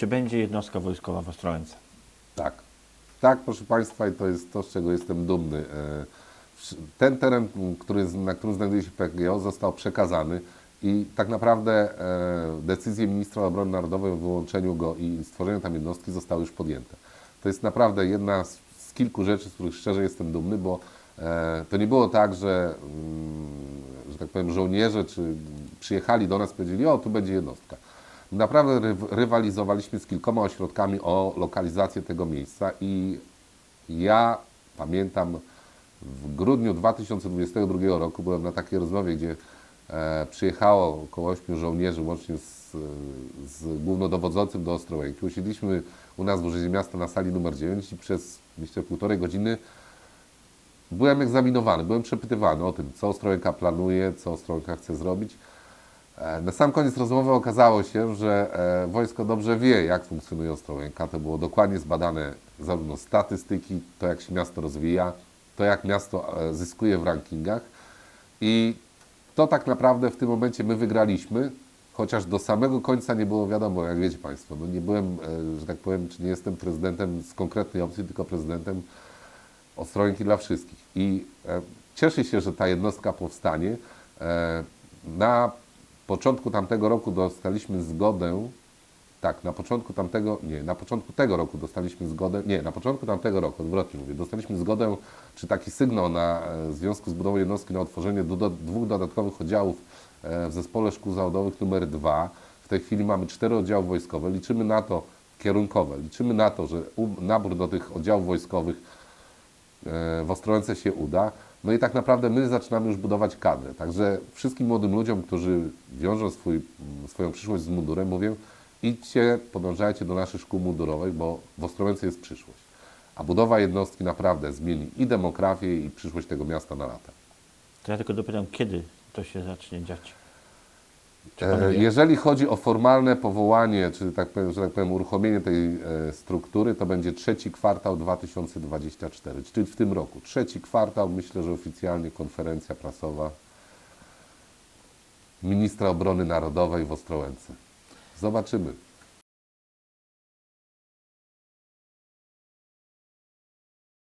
Czy będzie jednostka wojskowa w Ostrołęce? Tak. Tak, proszę Państwa, i to jest to, z czego jestem dumny. E, Ten teren, który, na którym znajduje się PGO, został przekazany i tak naprawdę e, decyzje ministra obrony narodowej o wyłączeniu go i stworzeniu tam jednostki zostały już podjęte. To jest naprawdę jedna z, z kilku rzeczy, z których szczerze jestem dumny, bo e, to nie było tak, że, mm, że tak powiem, żołnierze czy przyjechali do nas i powiedzieli, o, tu będzie jednostka. Naprawdę ryw- rywalizowaliśmy z kilkoma ośrodkami o lokalizację tego miejsca i ja pamiętam w grudniu 2022 roku byłem na takiej rozmowie, gdzie e, przyjechało około 8 żołnierzy łącznie z, z głównodowodzącym do Ostrołęki. Usiedliśmy u nas w Urzędzie Miasta na sali numer 9 i przez myślę półtorej godziny byłem egzaminowany, byłem przepytywany o tym, co Ostrołęka planuje, co Ostrołęka chce zrobić. E, Na sam koniec rozmowy okazało się, że e, wojsko dobrze wie, jak funkcjonuje Ostrołęka. To było dokładnie zbadane zarówno statystyki, to jak się miasto rozwija, to jak miasto e, zyskuje w rankingach. I to tak naprawdę w tym momencie my wygraliśmy, chociaż do samego końca nie było wiadomo, jak wiecie Państwo. No nie byłem, że tak powiem, czy nie jestem prezydentem z konkretnej opcji, tylko prezydentem Ostrołęki dla wszystkich. I cieszę się, że ta jednostka powstanie. Na początku tamtego roku dostaliśmy zgodę, tak, na początku tamtego, nie, na początku tego roku dostaliśmy zgodę, nie, na początku tamtego roku, odwrotnie mówię, dostaliśmy zgodę, czy taki sygnał na e, w związku z budową jednostki na otworzenie do, dwóch dodatkowych oddziałów e, w zespole szkół zawodowych numer dwa. W tej chwili mamy cztery oddziały wojskowe, liczymy na to, kierunkowe, liczymy na to, że nabór do tych oddziałów wojskowych w Ostrołęce się uda. No i tak naprawdę my zaczynamy już budować kadrę. Także wszystkim młodym ludziom, którzy wiążą swój, swoją przyszłość z mundurem, mówię, idźcie, podążajcie do naszych szkół mundurowych, bo w Ostrołęce jest przyszłość. A budowa jednostki naprawdę zmieni i demografię, i przyszłość tego miasta na lata. To ja tylko dopytam, kiedy to się zacznie dziać? Czy pan E, wie? Jeżeli chodzi o formalne powołanie, czy tak powiem, że tak powiem, uruchomienie tej e, struktury, to będzie trzeci kwartał 2024, czyli w tym roku. Trzeci kwartał, myślę, że oficjalnie konferencja prasowa ministra obrony narodowej w Ostrołęce. Zobaczymy.